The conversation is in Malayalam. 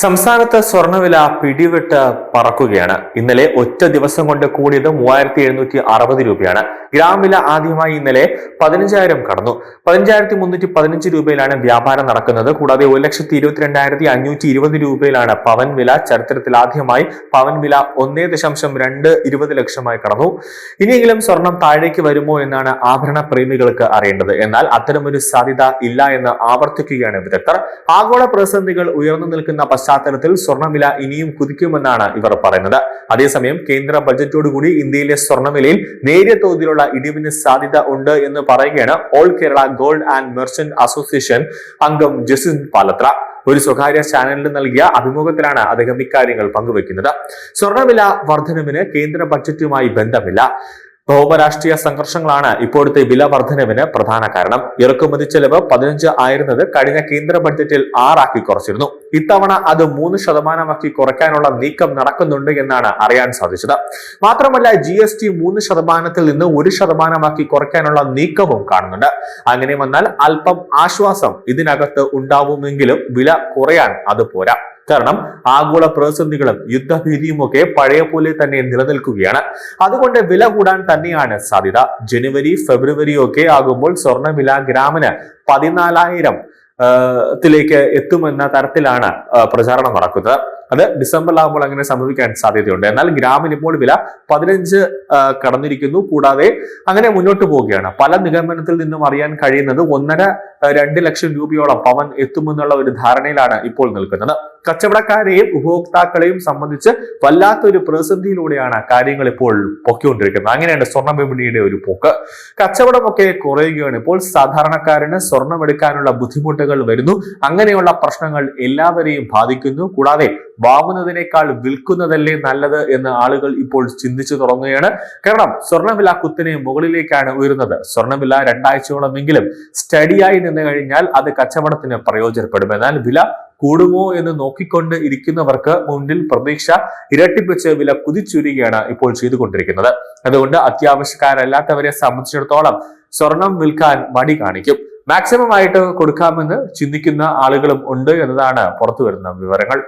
സംസ്ഥാനത്ത് സ്വർണവില പിടിവിട്ട് പറക്കുകയാണ്. ഇന്നലെ ഒറ്റ ദിവസം കൊണ്ട് കൂടിയത് മൂവായിരത്തി എഴുന്നൂറ്റി അറുപത് രൂപയാണ്. ഗ്രാം വില ആദ്യമായി ഇന്നലെ പതിനഞ്ചായിരം കടന്നു. പതിനഞ്ചായിരത്തി മുന്നൂറ്റി പതിനഞ്ച് രൂപയിലാണ് വ്യാപാരം നടക്കുന്നത്. കൂടാതെ ഒരു ലക്ഷത്തി ഇരുപത്തിരണ്ടായിരത്തി അഞ്ഞൂറ്റി ഇരുപത് രൂപയിലാണ് പവൻ വില. ചരിത്രത്തിൽ ആദ്യമായി പവൻ വില ഒന്നേ ദശാംശം രണ്ട് ഇരുപത് ലക്ഷമായി കടന്നു. ഇനിയെങ്കിലും സ്വർണം താഴേക്ക് വരുമോ എന്നാണ് ആഭരണ പ്രേമികൾക്ക് അറിയേണ്ടത്. എന്നാൽ അത്തരമൊരു സാധ്യത ഇല്ല എന്ന് ആവർത്തിക്കുകയാണ് വിദഗ്ധർ. ആഗോള പ്രതിസന്ധികൾ ഉയർന്നു നിൽക്കുന്ന പശ്ചാത്തലത്തിൽ സ്വർണവില ഇനിയും കുതിക്കുമെന്നാണ് ഇവർ പറയുന്നത്. അതേസമയം കേന്ദ്ര ബജറ്റോടുകൂടി ഇന്ത്യയിലെ സ്വർണവിലയിൽ നേരിയ തോതിലുള്ള ഇടിവിന് സാധ്യത ഉണ്ട് എന്ന് പറയുകയാണ് all Kerala gold and merchant association അംഗം ജസിൻ പാലത്ര. ഒരു സ്വകാര്യ ചാനലിന് നൽകിയ അഭിമുഖത്തിലാണ് അദ്ദേഹം ഇക്കാര്യങ്ങൾ പങ്കുവെക്കുന്നത് സ്വർണവില വർധനവിന് കേന്ദ്ര ബജറ്റുമായി ബന്ധമില്ല. ഭൗമരാഷ്ട്രീയ സംഘർഷങ്ങളാണ് ഇപ്പോഴത്തെ വില വർധനവിന് പ്രധാന കാരണം. ഇറക്കുമതി ചെലവ് പതിനഞ്ച് ആയിരുന്നത് കഴിഞ്ഞ കേന്ദ്ര ബഡ്ജറ്റിൽ ആറാക്കി കുറച്ചിരുന്നു. ഇത്തവണ അത് മൂന്ന് ശതമാനമാക്കി കുറയ്ക്കാനുള്ള നീക്കം നടക്കുന്നുണ്ട് എന്നാണ് അറിയാൻ സാധിച്ചത്. മാത്രമല്ല ജി എസ് ടി മൂന്ന് ശതമാനത്തിൽ നിന്ന് ഒരു ശതമാനമാക്കി കുറയ്ക്കാനുള്ള നീക്കവും കാണുന്നുണ്ട്. അങ്ങനെ വന്നാൽ അല്പം ആശ്വാസം ഇതിനകത്ത് ഉണ്ടാവുമെങ്കിലും വില കുറയാൻ അത് പോരാ. കാരണം ആഗോള പ്രതിസന്ധികളും യുദ്ധഭീതിയും ഒക്കെ പഴയ പോലെ തന്നെ നിലനിൽക്കുകയാണ്. അതുകൊണ്ട് വില കൂടാൻ തന്നെയാണ് സാധ്യത. ജനുവരി ഫെബ്രുവരി ഒക്കെ ആകുമ്പോൾ സ്വർണവില ഗ്രാമിന് പതിനാലായിരം ത്തിലേക്ക് എത്തുമെന്ന തരത്തിലാണ് പ്രചാരണം നടക്കുന്നത്. അത് ഡിസംബറിലാകുമ്പോൾ അങ്ങനെ സംഭവിക്കാൻ സാധ്യതയുണ്ട്. എന്നാൽ ഗ്രാമിന് ഇപ്പോൾ വില പതിനഞ്ച് കടന്നിരിക്കുന്നു. കൂടാതെ അങ്ങനെ മുന്നോട്ട് പോവുകയാണ്. പല നിഗമനത്തിൽ നിന്നും അറിയാൻ കഴിയുന്നത് ഒന്നര രണ്ട് ലക്ഷം രൂപയോളം പവൻ എത്തുമെന്നുള്ള ഒരു ധാരണയിലാണ് ഇപ്പോൾ നിൽക്കുന്നത്. കച്ചവടക്കാരെയും ഉപഭോക്താക്കളെയും സംബന്ധിച്ച് വല്ലാത്തൊരു പ്രതിസന്ധിയിലൂടെയാണ് കാര്യങ്ങൾ ഇപ്പോൾ പൊക്കിക്കൊണ്ടിരിക്കുന്നത് അങ്ങനെയാണ് സ്വർണ വിപണിയുടെ ഒരു പോക്ക്. കച്ചവടമൊക്കെ കുറയുകയാണ്. ഇപ്പോൾ സാധാരണക്കാരന് സ്വർണം എടുക്കാനുള്ള ബുദ്ധിമുട്ടുകൾ വരുന്നു. അങ്ങനെയുള്ള പ്രശ്നങ്ങൾ എല്ലാവരെയും ബാധിക്കുന്നു. കൂടാതെ വാങ്ങുന്നതിനേക്കാൾ വിൽക്കുന്നതല്ലേ നല്ലത് എന്ന് ആളുകൾ ഇപ്പോൾ ചിന്തിച്ചു തുടങ്ങുകയാണ്. കാരണം സ്വർണവില കുത്തിനെ മുകളിലേക്കാണ് ഉയരുന്നത്. സ്വർണവില രണ്ടാഴ്ചയോളമെങ്കിലും സ്റ്റഡിയായി നിന്ന് കഴിഞ്ഞാൽ അത് കച്ചവടത്തിന് പ്രയോജനപ്പെടും. എന്നാൽ വില കൂടുമോ എന്ന് നോക്കിക്കൊണ്ട് ഇരിക്കുന്നവർക്ക് മുന്നിൽ പ്രതീക്ഷ ഇരട്ടിപ്പിച്ച് വില കുതിച്ചുരുകയാണ് ഇപ്പോൾ ചെയ്തുകൊണ്ടിരിക്കുന്നത്. അതുകൊണ്ട് അത്യാവശ്യക്കാരല്ലാത്തവരെ സംബന്ധിച്ചിടത്തോളം സ്വർണം വിൽക്കാൻ മടി കാണിക്കും. മാക്സിമം ആയിട്ട് കൊടുക്കാമെന്ന് ചിന്തിക്കുന്ന ആളുകളും ഉണ്ട് എന്നതാണ് പുറത്തു വരുന്ന വിവരങ്ങൾ.